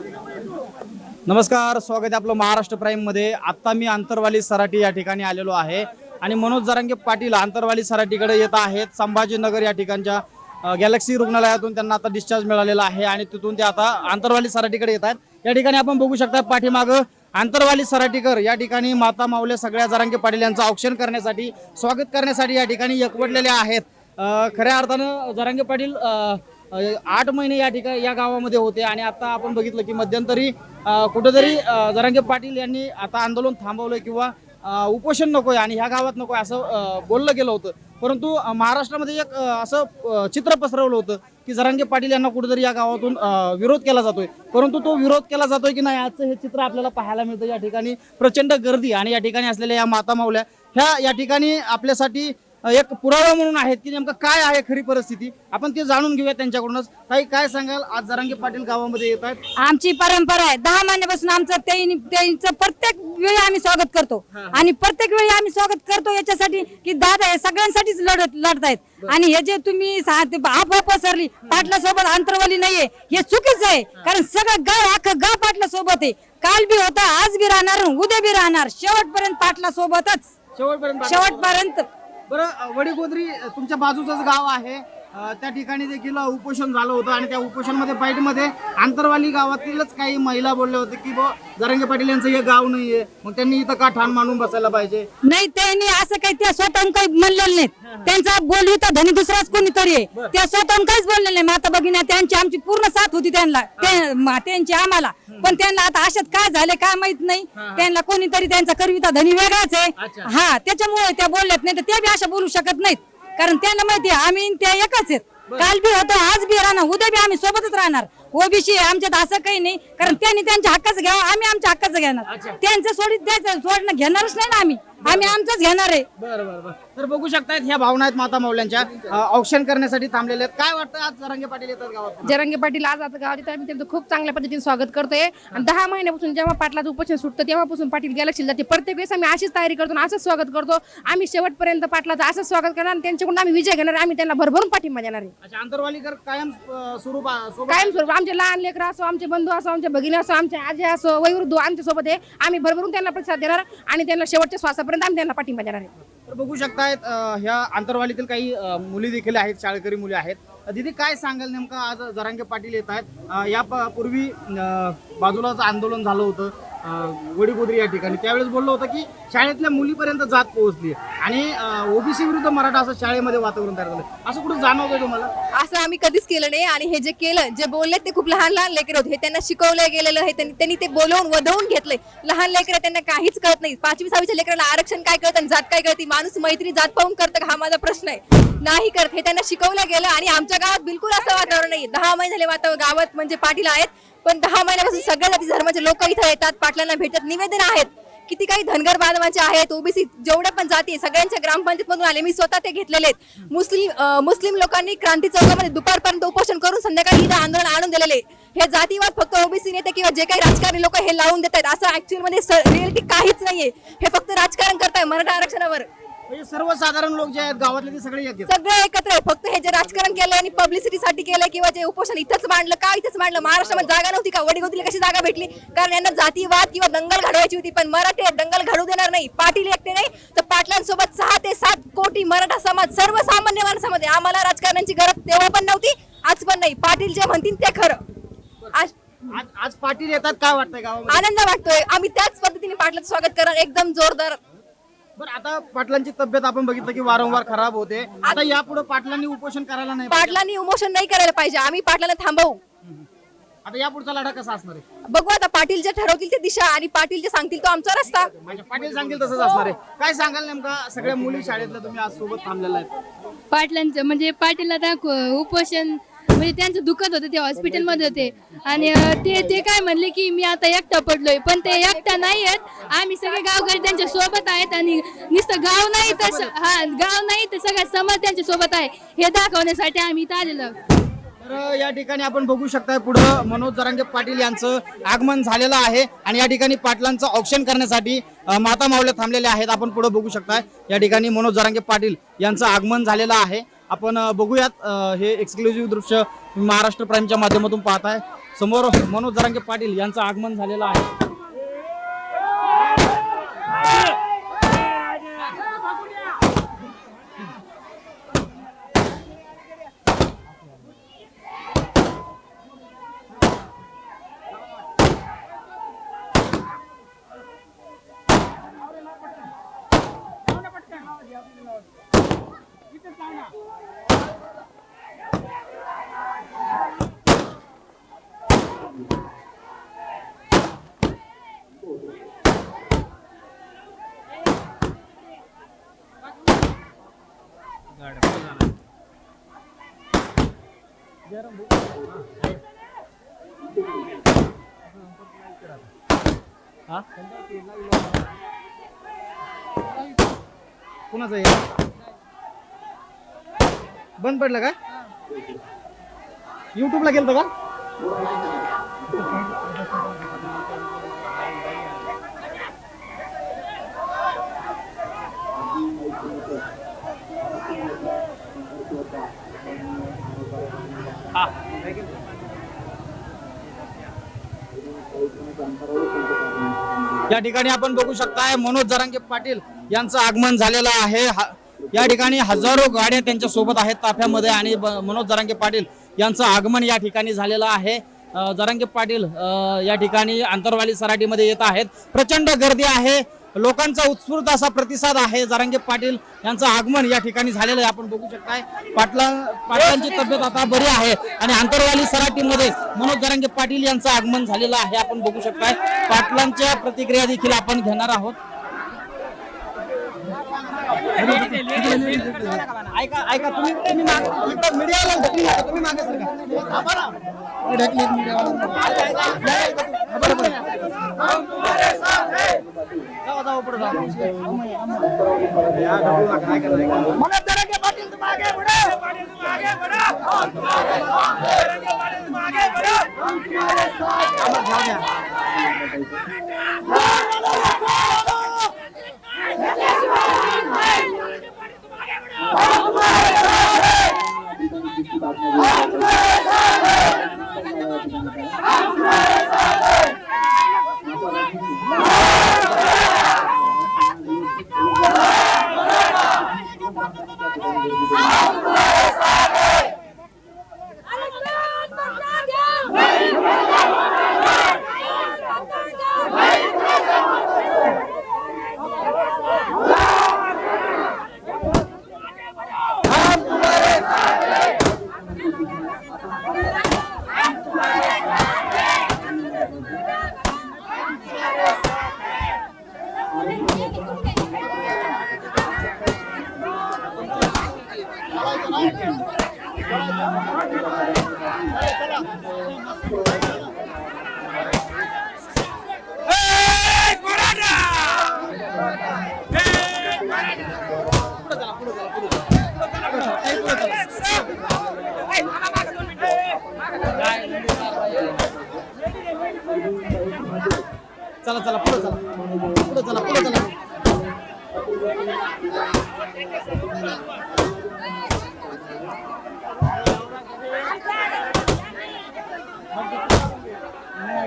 नमस्कार स्वागत आहे आपलं महाराष्ट्र प्राईममध्ये आत्ता मी आंतरवाली सराटी या ठिकाणी आलेलो आहे. आणि मनोज जरांगे पाटील आंतरवाली सराटीकडे येत आहेत. संभाजीनगर या ठिकाणच्या गॅलेक्सी रुग्णालयातून त्यांना आता डिस्चार्ज मिळालेला आहे आणि तिथून ते आता आंतरवाली सराटीकडे येत आहेत. या ठिकाणी आपण बघू शकता पाठीमागं आंतरवाली सराटीकर या ठिकाणी माता माऊले सगळ्या जरांगे पाटील यांचं औक्षण करण्यासाठी स्वागत करण्यासाठी या ठिकाणी एकवटलेले आहेत. खऱ्या अर्थानं जरांगे पाटील आठ महिने या ठिकाणी या गावामध्ये होते आणि आता आपण बघितलं की मध्यंतरी कुठेतरी जरांगे पाटील यांनी आता आंदोलन थांबवलं किंवा उपोषण नकोय आणि ह्या गावात नको असं बोललं गेलं होतं. परंतु महाराष्ट्रामध्ये एक असं चित्र पसरवलं होतं की जरांगे पाटील यांना कुठेतरी या गावातून विरोध केला जातोय. परंतु तो विरोध केला जातोय की नाही आजचं हे चित्र आपल्याला पाहायला मिळतं. या ठिकाणी प्रचंड गर्दी आणि या ठिकाणी असलेल्या या माता माऊल्या ह्या या ठिकाणी आपल्यासाठी एक पुरावा म्हणून आहेत की नेमकं काय आहे खरी परिस्थिती? आपण ते जाणून घेऊया त्यांच्याकडूनच. ताई काय सांगाल? आज जरांगे पाटील गावामध्ये येत आहेत. आमची परंपरा आहे. दहा महिन्यापासून आमचं ते- त्यांचं प्रत्येक वेळी आम्ही स्वागत करतो. आणि प्रत्येक वेळी आम्ही स्वागत करतो याच्यासाठी की दादा हे सगळ्यांसाठीच लढत लढतायत. आणि हे जे तुम्ही सा- ते आपोआप पसरली. पाटला सोबत अंतरवाली नाहीये. हे चुकीचं आहे. कारण सगळं गाव अख्खं गाव पाटला सोबत आहे. काल बी होता आज बी राहणार उद्या बी राहणार. शेवटपर्यंत पाटला सोबतच शेवटपर्यंत शेवटपर्यंत. बरं वडीगोद्री तुमच्या बाजूचंच गाव आहे. अ, त्या ठिकाणी देखील उपोषण झालं होतं आणि त्या उपोषणमध्ये बाईटमध्ये आंतरवाली गावातीलच काही महिला बोलल्या होत्या की बुवा जरांगे पाटील यांचं हे गाव नाहीये. मग त्यांनी इथं का ठाण मांडून बसायला पाहिजे? नाही त्यांनी असं काही त्या स्वतःहून काही म्हणलेलं नाहीत त्यांचा बोलविता धनी दुसराच कोणीतरी आहे. त्या स्वतःहून काहीच बोललेलं नाही. माता भगिनी त्यांची आमची पूर्ण साथ होती त्यांना. ते- म- त्यांची आम्हाला. पण त्यांना आता अशात काय झाले काय माहीत नाही. त्यांना कोणीतरी त्यांचा करविता धनी वेगळाच. आहे. हा त्याच्यामुळे त्या बोलल्यात नाही तर ते बी अशा बोलू शकत नाहीत. कारण त्यांना माहिती आहे आम्ही त्या एकच आहेत. काल बी होतो आज बी राहणार उद्या बी आम्ही सोबतच राहणार. ओबीसी आमच्यात असं काही नाही. कारण त्यांनी त्यांच्या हक्काचं घ्यावं आम्ही आमच्या हक्काचं घेणार. त्यांचं सोडित द्यायचं सोडणं घेणारच नाही ना आम्ही. आम्ही आमचंच घेणार आहे. बरं बरं बरं. तर बघू शकतायत ह्या भावना आहेत माता मौल्यांच्या. औक्षण करण्यासाठी थांबलेल्या आहेत. काय वाटतं आज जरांगे पाटील येतात गावात जरंगे पाटील आज आता गावात आम्ही त्यांचं खूप चांगल्या पद्धतीने स्वागत करतोय. आणि दहा महिन्यापासून जेव्हा पाटलाचं उपोषण सुटतं तेव्हापासून पाटील गॅलेक्सी जाते प्रत्येक वेळेस आम्ही अशीच तयारी करतो आणि असंच स्वागत करतो. आम्ही शेवटपर्यंत पाटलाचं असंच स्वागत करणार आणि त्यांच्याकडून आम्ही विजय घेणार आम्ही त्यांना भरभरून पाठिंबा देणार आहे. अच्छा आंतरवालीकर कायम अ, स्वरूप सोबत कायमस्वरूप आमचे लहान लेकरं असो आमचे बंधू असो आमचे भगिनी असो आमचे आजी असो वयोवृद्ध आमच्यासोबत आहे. आम्ही भरभरून त्यांना प्रतिसाद देणार आणि त्यांना शेवटच्या श्वासापर्यंत आम्ही त्यांना पाठिंबा देणार आहे तर बघू शकतायत अ, ह्या आंतरवालीतील काही अ, मुली देखील आहेत शाळकरी मुली आहेत. अ, दीदी काय सांगाल नेमकं? आज जरांगे पाटील येत आहेत. अ, या प- पूर्वी अ, बाजूलाच आंदोलन झालं होतं. वडीगोद्री या ठिकाणी. त्यावेळेस बोललो होतं की शाळेतल्या मुलीपर्यंत जात पोहोचली आणि ओबीसी विरुद्ध मराठा असं शाळेमध्ये वातावरण तयार झालं. असं कुठं जाणवतंय तुम्हाला? असं आम्ही कधीच केलं नाही आणि हे जे केलं जे बोलले ते खूप लहान लहान लेकर होते. हे त्यांना शिकवलं गेलेलं हे त्यांनी त्यांनी ते बोलवून वधवून घेतलंय. लहान लेकर त्यांना काहीच कळत नाही. पाचवी सहावीच्या लेकराला आरक्षण काय कळत आणि जात काय कळते? माणूस मैत्री जात पाहून करतं का? हा माझा प्रश्न आहे. नाही करत. हे त्यांना शिकवलं गेलं आणि आमच्या गावात बिलकुल असं वातावरण नाही. दहा महिने झाले वातावरण गावात म्हणजे पाटील आहेत. पण दहा महिन्यापासून सगळ्या जाती धर्माचे लोक इथं येतात पाटलांना भेटतात निवेदन आहेत किती काही धनगर बांधवांचे आहेत ओबीसी जेवढ्या पण जाती सगळ्यांच्या ग्रामपंचायतमधून आले मी स्वतः ते घेतलेले आहेत. मुस्लिम मुस्लिम लोकांनी क्रांती चौकामध्ये दुपारपर्यंत उपोषण करून संध्याकाळी इथं आंदोलन आणून दिलेले हे जातीवाद फक्त ओबीसी नेते किंवा जे काही राजकारणी लोक हे लावून देत आहेत असं ऍक्च्युअलमध्ये रिअलिटी काहीच नाहीये. हे फक्त राजकारण करताय मराठा आरक्षणावर. म्हणजे सर्वसाधारण लोक जे आहेत गावातले ते सगळे येतात. सगळे एकत्र आहे. फक्त हे जे राजकारण केलंय आणि पब्लिसिटीसाठी केलंय किंवा जे उपोषण इथंच मांडलं का इथंच मांडलं? महाराष्ट्रामध्ये जागा नव्हती का? वडीगोतीला कशी जागा भेटली? कारण यांना जातीवाद किंवा दंगल घडवायची होती. पण मराठी दंगल घडू देणार नाही. पाटील एकटे नाही. तर पाटलांसोबत सहा ते सात कोटी मराठा समाज सर्वसामान्य माणसामध्ये आम्हाला राजकारणाची गरज तेव्हा पण नव्हती आज पण नाही. पाटील जे म्हणतील ते खरं. आज आज आज पाटील येतात काय वाटतंय गावामध्ये? आनंद वाटतोय. आम्ही त्याच पद्धतीने पाटलाचं स्वागत करणार. एकदम जोरदार बरं आता पाटलांची तब्येत आपण बघितलं की वारंवार खराब होते. आता यापुढे पाटलांनी उपोषण करायला नाही पाहिजे. पाटलांनी इमोशन नाही करायला पाहिजे. आम्ही पाटलांना थांबवू. आता यापुढचा लढा कसा असणार आहे? बघू आता पाटील जे ठरवतील ते दिशा आणि पाटील जे सांगतील तो आमचा रस्ता. म्हणजे पाटील सांगतील तसंच असणार आहे. काय सांगाल नेमका? सगळ्या मुली शाळेतल्या तुम्ही आज सोबत थांबलेला आहेत. पाटलांचं म्हणजे पाटील आता उपोषण म्हणजे त्यांचं दुखत होतं ते हॉस्पिटलमध्ये होते. आणि ते ते काय म्हणले की मी आता एकटा पडलोय. पण ते एकटा नाही आहेत आम्ही सगळे गावकरी त्यांच्यासोबत आहेत आणि नुसतं गाव नाही तर हा गाव नाही तर सगळा समाज त्यांच्यासोबत आहे. हे दाखवण्यासाठी आम्ही इथं आलेलो तर या ठिकाणी आपण बघू शकताय पुढं मनोज जरांगे पाटील यांचं आगमन झालेलं आहे. आणि या ठिकाणी पाटलांचं औक्षण करण्यासाठी माता मावल्या थांबलेल्या आहेत. आपण पुढे बघू शकताय. या ठिकाणी मनोज जरांगे पाटील यांचं आगमन झालेलं आहे. आपण बघूयात हे एक्सक्लुझिव्ह दृश्य महाराष्ट्र प्राईमच्या माध्यमातून पाहताय समोर मनोज जरांगे पाटील यांचं आगमन झालेलं आहे. हा? कुणाचं आहे बंद पडलं का युट्यूबला गेलतं का या ठिकाणी आपण बघू शकताय मनोज जरांगे पाटील यांचं आगमन झालेलं आहे. या ठिकाणी हजारो गाड्या त्यांच्यासोबत आहेत ताफ्यामध्ये आणि मनोज जरांगे पाटील यांचं आगमन या ठिकाणी झालेलं आहे. जरांगे पाटील या ठिकाणी आंतरवाली सराटीमध्ये येत आहेत. प्रचंड गर्दी आहे. लोकांचा उत्स्फूर्त असा प्रतिसाद आहे. जरांगे पाटील यांचं आगमन या ठिकाणी झालेलं आहे. आपण बघू शकताय पाटला पाटलांची तब्येत आता बरी आहे. आणि आंतरवाली सराटीमध्ये मनोज जरांगे पाटील यांचं आगमन झालेलं आहे. आपण बघू शकताय पाटलांच्या प्रतिक्रिया देखील आपण घेणार आहोत. ऐका ऐका तुम्ही तुम्ही मागे- ढकली नका, तुम्ही मागे सरका. हा, बरं. हा, बरं, बरं. जावा, जावा, पुढं जावा. या, ढकलू नका, ऐका ना, ऐका ना. आम्हाला घ्या, घ्या. चला चला पुढे चला पुढे चला पुढे चला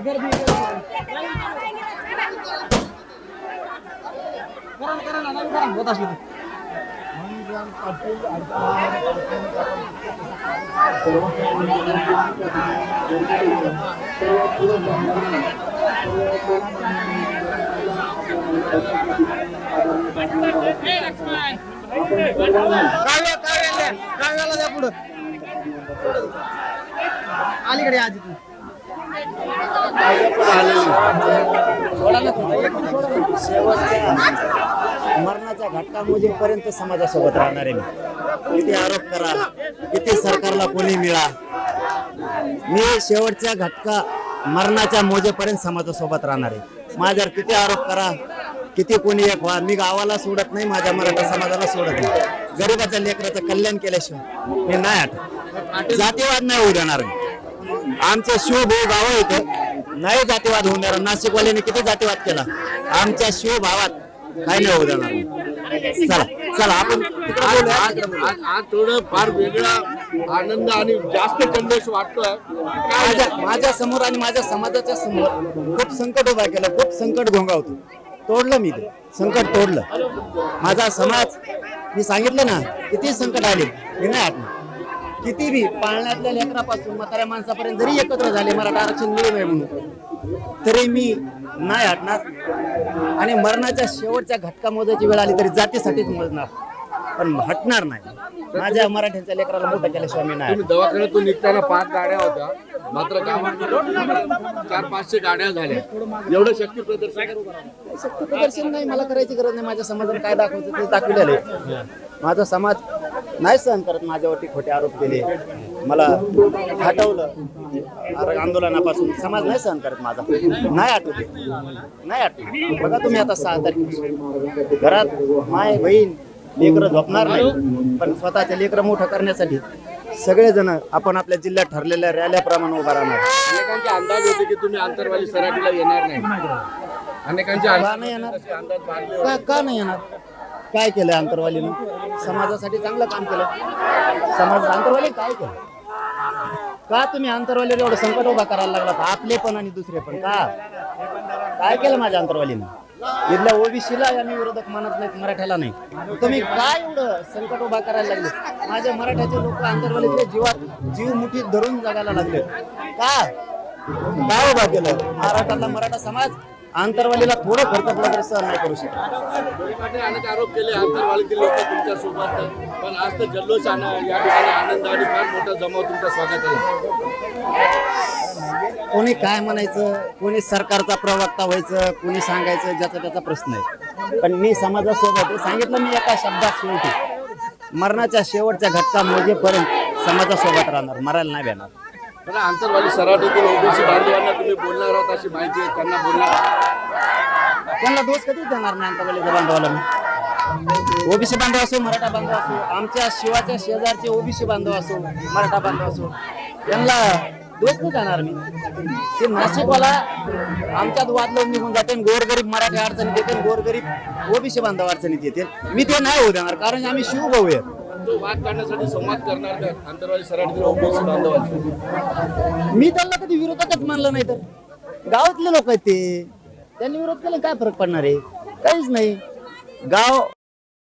गर्दी करा ना, करा ना, नाही करा, होत असली तर. काव्या काव्याला काव्याला द्या पुढं अलीकडे आजी तू मरणाचा घटका मोजेपर्यंत समाजासोबत राहणार आहे मी. किती आरोप करा किती सरकारला कोणी मिळा. मी शेवटच्या घटका मरणाच्या मोजेपर्यंत समाजासोबत राहणार. आहे माझ्यावर किती आरोप करा किती कोणी एक व्हा मी गावाला सोडत नाही माझ्या मराठा समाजाला सोडत नाही. गरीबाच्या लेकराचं कल्याण केल्याशिवाय मी नाही आठ. जातीवाद नाही होऊ देणार आमचं आमच्या शिवभाऊ गाव इथं नाही जातीवाद होऊन देणार. नाशिकवाल्याने किती जातीवाद केला? आमच्या शिवभावात काही नाही होऊ देणार चला चला आपण थोडं फार वेगळा आनंद आणि जास्त संदेश वाटतोय. माझ्या माझ्यासमोर आणि माझ्या समाजाच्या समोर खूप संकट उभा केलं खूप संकट घोंगावतो. तोडलं मी ते. संकट तोडलं. माझा समाज मी सांगितलं ना किती संकट आले. मी नाही. हटणार किती बी पाळण्यातल्या लेकरापासून म्हाताऱ्या माणसापर्यंत जरी एकत्र झाले मराठा आरक्षण मिळू नये म्हणून तरी मी नाही हटणार. आणि मरणाच्या शेवटच्या घटका मोजायची वेळ आली तरी जातीसाठीच मोजणार. पण हटणार नाही. माझ्या मराठ्यांच्या लेकराला मोठं केल्याशिवाय मी नाही. तुम्ही दवाखान्यातून निघताना पाच गाड्या होत्या. मात्र गावात चार पाचशे गाड्या झाल्या. एवढं शक्ती प्रदर्शन? शक्ती प्रदर्शन नाही मला करायची गरज नाही. माझ्या समाजाने काय दाखवायचं ते दाखवलेलं आहे माझा समाज नाही सहन करत माझ्यावरती खोटे आरोप केले. मला हटवलं. आंदोलनापासून समाज नाही सहन करत माझा. नाही आठवते नाही आठवते बघा तुम्ही आता सहा तारखे घरात माय बहीण लेकरं झोपणार नाही पण स्वतःचे लेकरं मोठं करण्यासाठी सगळेजण आपण आपल्या जिल्ह्यात ठरलेल्या रॅल्याप्रमाणे उभा राहणार. अनेकांचे अंदाज होते की तुम्ही आंतरवाली येणार नाही. अनेकांचे का नाही येणार? का का नाही येणार? काय केलं आंतरवालीनं? समाजासाठी चांगलं काम केलं समाज आंतरवाली काय केलं का तुम्ही आंतरवालीवर एवढं संकट उभा करायला लागला? आपले पण आणि दुसरे पण. का? काय केलं माझ्या आंतरवालीनं? इथल्या ओबीसीला आम्ही विरोधक मानत नाहीत मराठ्याला नाही. तुम्ही काय एवढं संकट उभा करायला लागले? माझ्या मराठ्याचे लोक आंतरवालीतले जीवात जीव मुठीत धरून जगायला लागले. का? काय उभा केलं? महाराष्ट्रातला मराठा समाज? आंतरवालीला थोडं खर्च पडलं तरी सहन नाही करू शकत अनेक आरोप केले आंतरवालीतील लोक तुमच्यासोबत. पण आज तर जल्लोष या ठिकाणी आनंद आणि फार मोठा जमाव तुमचं स्वागत आहे कोणी काय म्हणायचं कोणी सरकारचा प्रवक्ता व्हायचं कोणी सांगायचं ज्याचा त्याचा प्रश्न आहे पण मी समाजासोबत. सांगितलं मी एका शब्दात शेवटी मरणाच्या शेवटच्या घटका मोजेपर्यंत समाजासोबत राहणार मरायला नाही भेटणार मला आंतरवाली सराठीतील ओबीसी बांधवांना तुम्ही बोलणार आहात अशी माहिती आहे त्यांना बोलणार त्यांना दोष कधीच देणार नाही आंतरवालीच्या बांधवाला मी. ओबीसी बांधव असो मराठा बांधव असो आमच्या शिवाच्या शेजारचे ओबीसी बांधव असो मराठा बांधव असो त्यांना दोष नाही जाणार मी. ते नाशिकवाला आमच्यात वाद लावून निघून जाते गोरगरीब मराठी अडचणीत येते गोरगरीब ओबीसी बांधव अडचणीत येते. मी ते नाही होऊ देणार कारण आम्ही शिवभाऊ आहे तो वाद काढण्यासाठी संवाद करणार तर आंतरवाली सराठीतील ओबीसी मी त्यांना कधी विरोधकच मानलं नाही तर. गावातले लोक आहेत ते. त्यांनी विरोध केला काय फरक पडणार आहे? काहीच नाही. गाव